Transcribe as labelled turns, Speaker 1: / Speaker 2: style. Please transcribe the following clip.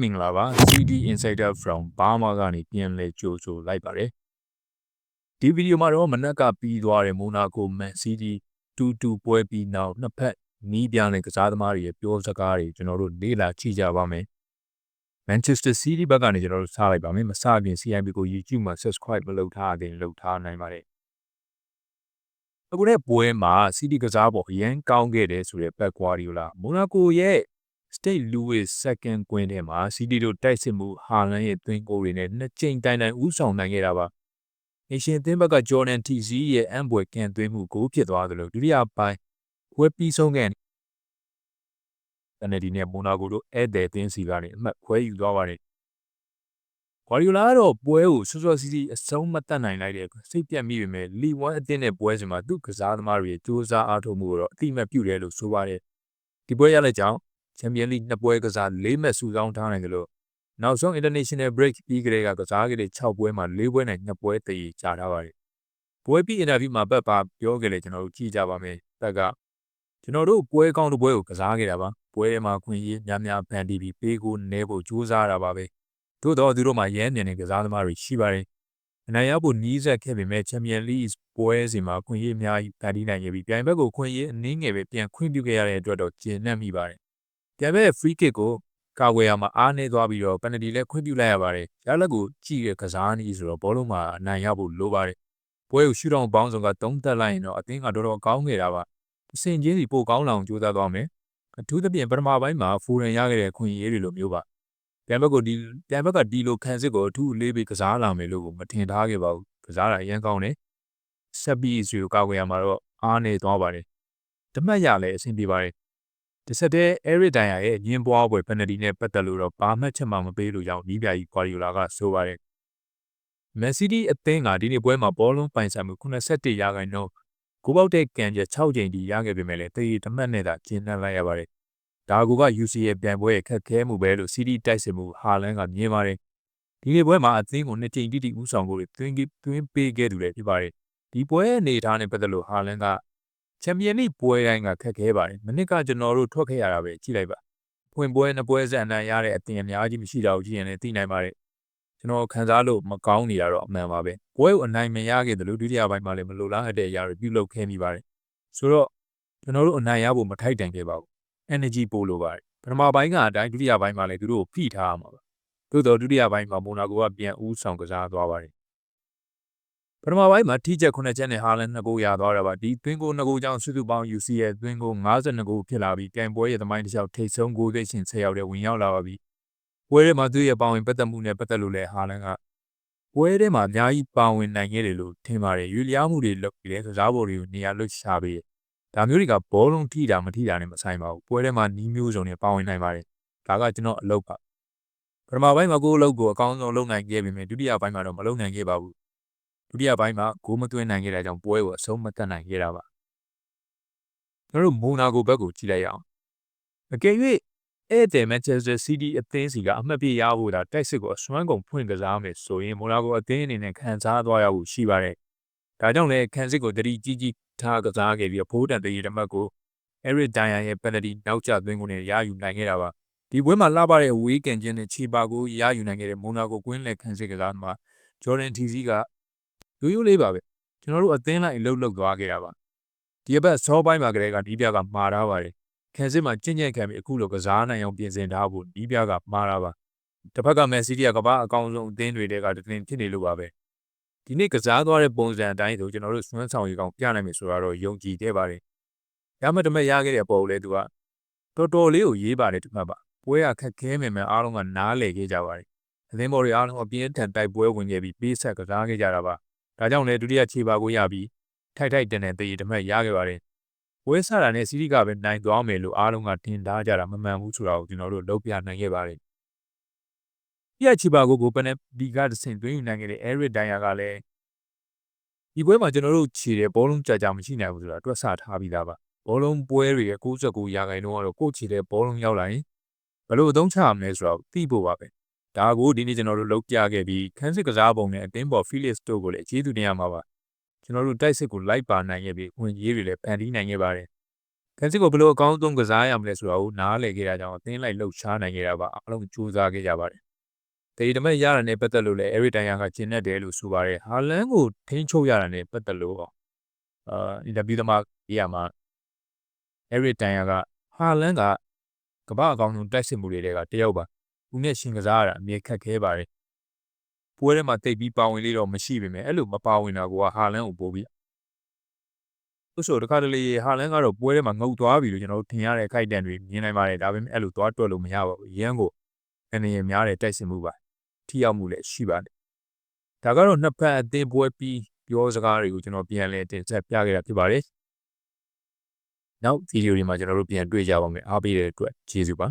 Speaker 1: မင်္ဂလာပါ CD Insider from Burma ကနေပြန်လဲကြိုဆိုလိုက်ပါတယ်ဒီဗီဒီယိုမှာတော့မနက်ကပြီးသွားတဲ့မိုနာကို Man City 2-2ပွဲပြီးနောက်နှစ်ဖက်နီးပြတဲ့ကစားသမားတွေရဲ့ပြောစကားတွေကျွန်တော်တို့လေ့လာကြည့်ကြပါမယ် Manchester City ဘက်ကနေကျွန်တော်တို့စားလိုက်ပါမယ်မစခင် CIB ကို YouTube မှာ subscribe မလုပ်ထားတဲ့လုပ်ထားနိုင်ပါတယ်အခုတဲ့ပွဲမှာ City ကစားပေါ်အရန်ကောင်းခဲ့တယ်ဆိုတဲ့ Pep Guardiola မိုနာကိုရဲ့ State Louis second ကွင်းထဲမှာ City တို့တိုက်စစ်မှုဟာလန်ရဲ့သွင်းကိုတွေနဲ့နှစ်ကြိမ်တိုင်တိုင်ဥဆောင်နိုင်ခဲ့တာပါ။ Nation သင်းဘက်က Jordan TC ရဲ့အံပွဲကန်သွင်းမှုကိုဖြစ်သွားသလိုဒုတိယပိုင်းဝက်ပြီးဆုံးခဲ့တနဒီနဲ့မိုနာကိုတို့ဧည့်သည်သင်းစီကနေအမှတ်ခွဲယူသွားပါတယ်။ဂွာဒီယိုလာကတော့ပွဲကိုစောစောစီးစီးအဆုံးမတတ်နိုင်လိုက်တဲ့စိတ်ပြတ်မိပေမဲ့လီဝမ်အသင်းနဲ့ပွဲစဉ်မှာသူ့ကစားသမားတွေစူးစမ်းအားထုတ်မှုကိုတော့အတိအမှတ်ပြုတယ်လို့ဆိုပါတယ်။ဒီပွဲရတဲ့ကြောင့် ချန်ပီယံလိနှစ်ပွဲကစား၄မှတ်စုဆောင်းထားနိုင်တယ်လို့နောက်ဆုံး international break ပြီးကြတဲ့ကကစားခဲ့တဲ့6ပွဲမှာ၄ပွဲနဲ့2ပွဲတည်ကြထားပါတယ်။ပွဲပြီး interview မှာပတ်ပါပြောခဲ့လေကျွန်တော်တို့ကြည့်ကြပါမယ်။တက်ကကျွန်တော်တို့ပွဲကောင်းတစ်ပွဲကိုကစားခဲ့တာပါ။ပွဲထဲမှာခွင့်ရများများဖန်တီးပြီးပေးကိုနဲဖို့ကြိုးစားတာပါပဲ။သို့တော့သူတို့မှာရမ်းနေတဲ့ကစားသမားတွေရှိပါတယ်။အနိုင်ရဖို့နီးစပ်ခဲ့ပေမဲ့ချန်ပီယံလိပွဲစီမှာခွင့်ရများဖန်တီးနိုင်ခဲ့ပြီးပြိုင်ဘက်ကိုခွင့်ရအနည်းငယ်ပဲပြန်ခွင့်ပြုခဲ့ရတဲ့အတွက်တော့ကျဉ်နှံ့မိပါတယ် ပြန်ပဲ free kick ကိုကာကွယ်ရမှာအားနေသွားပြီးတော့ penalty လည်းခွင့်ပြုလိုက်ရပါတယ်။ရလက်ကိုကြည့်ရကစားနည်းဆိုတော့ဘောလုံးမှာအနိုင်ရဖို့လိုပါတယ်။ပွဲကိုရှူတောင်ပေါင်းစုံကသုံးသက်လိုက်ရင်တော့အသင်းကတော်တော်ကောင်းခဲ့တာပါ။အဆင်ချင်းစီပိုကောင်းလောင်ကြိုးစားသွားမယ်။အထူးသဖြင့်ပထမပိုင်းမှာဖူရန်ရခဲ့တဲ့ခွင့်ရေးတွေလိုမျိုးပါ။ပြန်ဘက်ကိုဒီပြန်ဘက်ကဒီလိုခံစစ်ကိုအထူးလေးပြီးကစားလာမယ်လို့မထင်ထားခဲ့ပါဘူး။ကစားတာအရင်ကောင်းတယ်။ဆက်ပြီးအစီကိုကာကွယ်ရမှာတော့အားနေသွားပါတယ်။တမတ်ရလည်းအဆင်ပြေပါတယ် တဆက်တည်း Eric Dyer ရဲ့ညင်းပွားပွဲ penalty နဲ့ပတ်သက်လို့တော့ဘာမှချက်မှမပေးလို့ကြောင်းနီးပြာကြီး Guardiola ကဆိုပါတယ်။ Man City အသင်းကဒီနေ့ပွဲမှာဘောလုံးပိုင်ဆိုင်မှု81ရာခိုင်နှုန်းကိုပေါက်တဲ့ကန်ချက်6ချိန်ထိရခဲ့ပေမဲ့လည်းတည်တမတ်နဲ့သာကျင်းနှံလိုက်ရပါတယ်။ဒါကူက UCL ပြန်ပွဲရဲ့ခက်ခဲမှုပဲလို့ City တိုက်စစ်မှုဟာလန်ကမြင်ပါတယ်။ဒီနေ့ပွဲမှာအသင်းကိုနှစ်ချိန်တိတိဦးဆောင်ဖို့တွင်သွင်းပေးခဲ့သူလည်းဖြစ်ပါတယ်။ဒီပွဲအနေအထားနဲ့ပတ်သက်လို့ဟာလန်က ချန်ပီယံလိပွဲတိုင်းကခက်ခဲပါတယ်မနစ်ကကျွန်တော်တို့ထွက်ခဲ့ရတာပဲကြည့်လိုက်ပါဖွင့်ပွဲနှစ်ပွဲစံအနိုင်ရတဲ့အတင်အများကြီးမရှိတော့ကြည့်ရင်လည်းသိနိုင်ပါတယ်ကျွန်တော်ခံစားလို့မကောင်းနေတာတော့အမှန်ပါပဲပွဲကိုအနိုင်မရခဲ့တယ်လို့ဒုတိယပိုင်းမှာလည်းမလိုလားအပ်တဲ့အရာတွေပြုလုပ်ခဲ့မိပါတယ်ဆိုတော့ကျွန်တော်တို့အနိုင်ရဖို့မထိုက်တန်ခဲ့ပါဘူး energy ပို့လိုပါတယ်ပထမပိုင်းကအတိုင်းဒုတိယပိုင်းမှာလည်းသူတို့ကိုဖိထားရမှာပါသို့တော့ဒုတိယပိုင်းမှာမိုနာကိုကပြန်ဦးဆောင်ကစားသွားပါတယ် ပထမပိုင်းမှာထိချက်9ချက်နဲ့ဟာလန်2ဂိုးရသွားတာပါဒီသွင်းဂိုး2ဂိုးကြောင့်စုစုပေါင်း UC ရဲ့သွင်းဂိုး52ဂိုးဖြစ်လာပြီးကန်ပွဲရဲ့သမိုင်းတစ်လျှောက်ထိပ်ဆုံးဂိုးသိရှင်10ရောက်တဲ့ဝင်ရောက်လာပါပြီပွဲထဲမှာသူ့ရဲ့ပါဝင်ပတ်သက်မှုနဲ့ပတ်သက်လို့လည်းဟာလန်ကပွဲထဲမှာအများကြီးပါဝင်နိုင်ခဲ့တယ်လို့ထင်ပါတယ်ယူလျားမှုတွေလုပ်ပြီးလဲကစားပေါ်တွေကိုနေရာလွတ်ချပေးဒါမျိုးတွေကဘောလုံးထိတာမထိတာနဲ့မဆိုင်ပါဘူးပွဲထဲမှာနီးမျိုးစုံနဲ့ပါဝင်နိုင်ပါတယ်ဒါကကျွန်တော်အလုပ်ပါပထမပိုင်းမှာကိုယ်အလုပ်ကိုအကောင်းဆုံးလုပ်နိုင်ခဲ့ပေမဲ့ဒုတိယပိုင်းမှာတော့မလုပ်နိုင်ခဲ့ပါဘူး ဒုတိယပိုင်းမှာဂိုးမသွင်းနိုင်ခဲ့တာကြောင့်ပွဲကိုအဆုံးမသတ်နိုင်ခဲ့တာပါကျွန်တော်တို့မိုနာကိုဘက်ကိုကြည့်လိုက်ရအောင်အကယ်၍ဧည့်သည် Manchester City အသင်းစီကအမှတ်ပြရဖို့ဒါတိုက်စစ်ကိုအစွမ်းကုန်ဖွင့်ကစားမယ်ဆိုရင်မိုနာကိုအသင်းအနေနဲ့ခံစားသွားရဖို့ရှိပါတယ်ဒါကြောင့်လည်းခံစစ်ကိုတတိကြီးကြီးထားကစားခဲ့ပြီးဖိုးတန်တရေတမတ်ကို Eric Dyer ရဲ့ penalty နောက်ကျသွင်းကိုနဲ့ရယူနိုင်ခဲ့တာပါဒီပွဲမှာလှပတဲ့ဝေးကန်ချင်းနဲ့ခြေပါကိုရယူနိုင်ခဲ့တဲ့မိုနာကိုကွင်းလက်ခံစစ်ကစားမှာ Jordan TC က ရိုးရိုးလေးပါပဲကျွန်တော်တို့အသင်းလိုက်အလုပ်လုပ်သွားခဲ့တာပါဒီအပတ်ဆောပိုင်းမှာကလေးကဒီပြကမှာထားပါတယ်ခံစစ်မှာကြင်ကြံ့ခံပြီးအခုလိုကစားနိုင်အောင်ပြင်ဆင်ထားဖို့ဒီပြကမှာထားပါတစ်ဖက်ကမက်ဆီကကဘာအကောင်ဆုံးအသင်းတွေတဲကတသင်ဖြစ်နေလို့ပါပဲဒီနေ့ကစားသွားတဲ့ပုံစံအတိုင်းဆိုကျွန်တော်တို့စွမ်းဆောင်ရည်ကောင်ပြနိုင်မယ်ဆိုတာတော့ယုံကြည်ခဲ့ပါတယ်ရမတမက်ရခဲ့တဲ့ပုံလဲသူကတော်တော်လေးကိုရေးပါတယ်ဒီမှတ်ပါပွဲကခက်ခဲမယ်မယ်အားလုံးကနားလည်ခဲ့ကြပါတယ်အသင်းဘော်တွေအားလုံးအပြင်းထန်တိုက်ပွဲဝင်ခဲ့ပြီးပေးဆက်ကစားခဲ့ကြတာပါ။ ဒါကြောင့်လည်းဒုတိယခြေပါကိုရပြီးထိုက်ထိုက်တန်တန်တည်တမက်ရခဲ့ပါတယ်။ဝဲဆတာနဲ့စီရီကပဲနိုင်သွားမယ်လို့အားလုံးကထင်ထားကြတာမမှန်ဘူးဆိုတာကိုကျွန်တော်တို့လုပ်ပြနိုင်ခဲ့ပါတယ်။ပြချီပါကိုကိုပနက်ဒီကတဆင်သွင်းယူနိုင်ခဲ့တဲ့ Eric Dyer ကလည်းဒီပွဲမှာကျွန်တော်တို့ခြေတဲ့ဘောလုံးကြာကြာမရှိနိုင်ဘူးဆိုတာတွက်ဆထားပြီးသားပါ။ဘောလုံးပွဲတွေရဲ့69ရာခိုင်နှုန်းကတော့ကိုယ့်ခြေတဲ့ဘောလုံးရောက်လာရင်ဘယ်လိုအသုံးချရမလဲဆိုတော့သိဖို့ပါပဲ ဒါကိုဒီနေ့ကျွန်တော်တို့လုပ်ပြခဲ့ပြီးခန်းစစ်ကစားပုံနဲ့အတင်းပေါ် Felix တို့ကိုလည်းအခြေသူတင်ရမှာပါကျွန်တော်တို့တိုက်စစ်ကိုလိုက်ပါနိုင်ခဲ့ပြီးဝင်ကြီးတွေလည်းဖန်တီးနိုင်ခဲ့ပါတယ်ကန်စစ်ကိုဘယ်လိုအကောင်းဆုံးကစားရမလဲဆိုတာကိုနားလည်ခဲ့တာကြောင့်အသင်းလိုက်လှုပ်ရှားနိုင်ခဲ့တာပါအားလုံးကြိုးစားခဲ့ကြပါတယ်။ဒေဒီတမက်ရတာနဲ့ပတ်သက်လို့လည်း Eric Dyer ကကျင်းနေတယ်လို့ဆိုပါတယ်။ဟာလန်ကိုထိန်းချုပ်ရတာနဲ့ပတ်သက်လို့အာအင်တာဗျူးသမားကြီးရမှာ Eric Dyer ကဟာလန်ကကမ္ဘာအကောင်းဆုံးတိုက်စစ်မှုတွေကတယောက်ပါ။ သူနဲ့ရှင်ကစားရတာအမြဲခက်ခဲပါတယ်။ပွဲထဲမှာတိတ်ပြီးပါဝင်လေးတော့မရှိပေမဲ့အဲ့လိုမပါဝင်တာကဟာလန်ကိုပို့ပြီးသူဆိုတခါတလေဟာလန်ကတော့ပွဲထဲမှာငုတ်သွားပြီလို့ကျွန်တော်တို့ထင်ရတဲ့ခိုက်တန်တွေမြင်နိုင်ပါတယ်ဒါပေမဲ့အဲ့လိုသွားတွက်လို့မရပါဘူးရန်ကိုအနေရများတဲ့တိုက်စစ်မှုပါထိရောက်မှုလည်းရှိပါတယ်ဒါကတော့နှစ်ဖက်အသင်းပွဲပြီးပြောစကားတွေကိုကျွန်တော်ပြန်လည်တင်ဆက်ပြခဲ့တာဖြစ်ပါတယ်နောက်ဗီဒီယိုတွေမှာကျွန်တော်တို့ပြန်တွေ့ကြပါမယ်အားပေးတဲ့အတွက်ကျေးဇူးပါ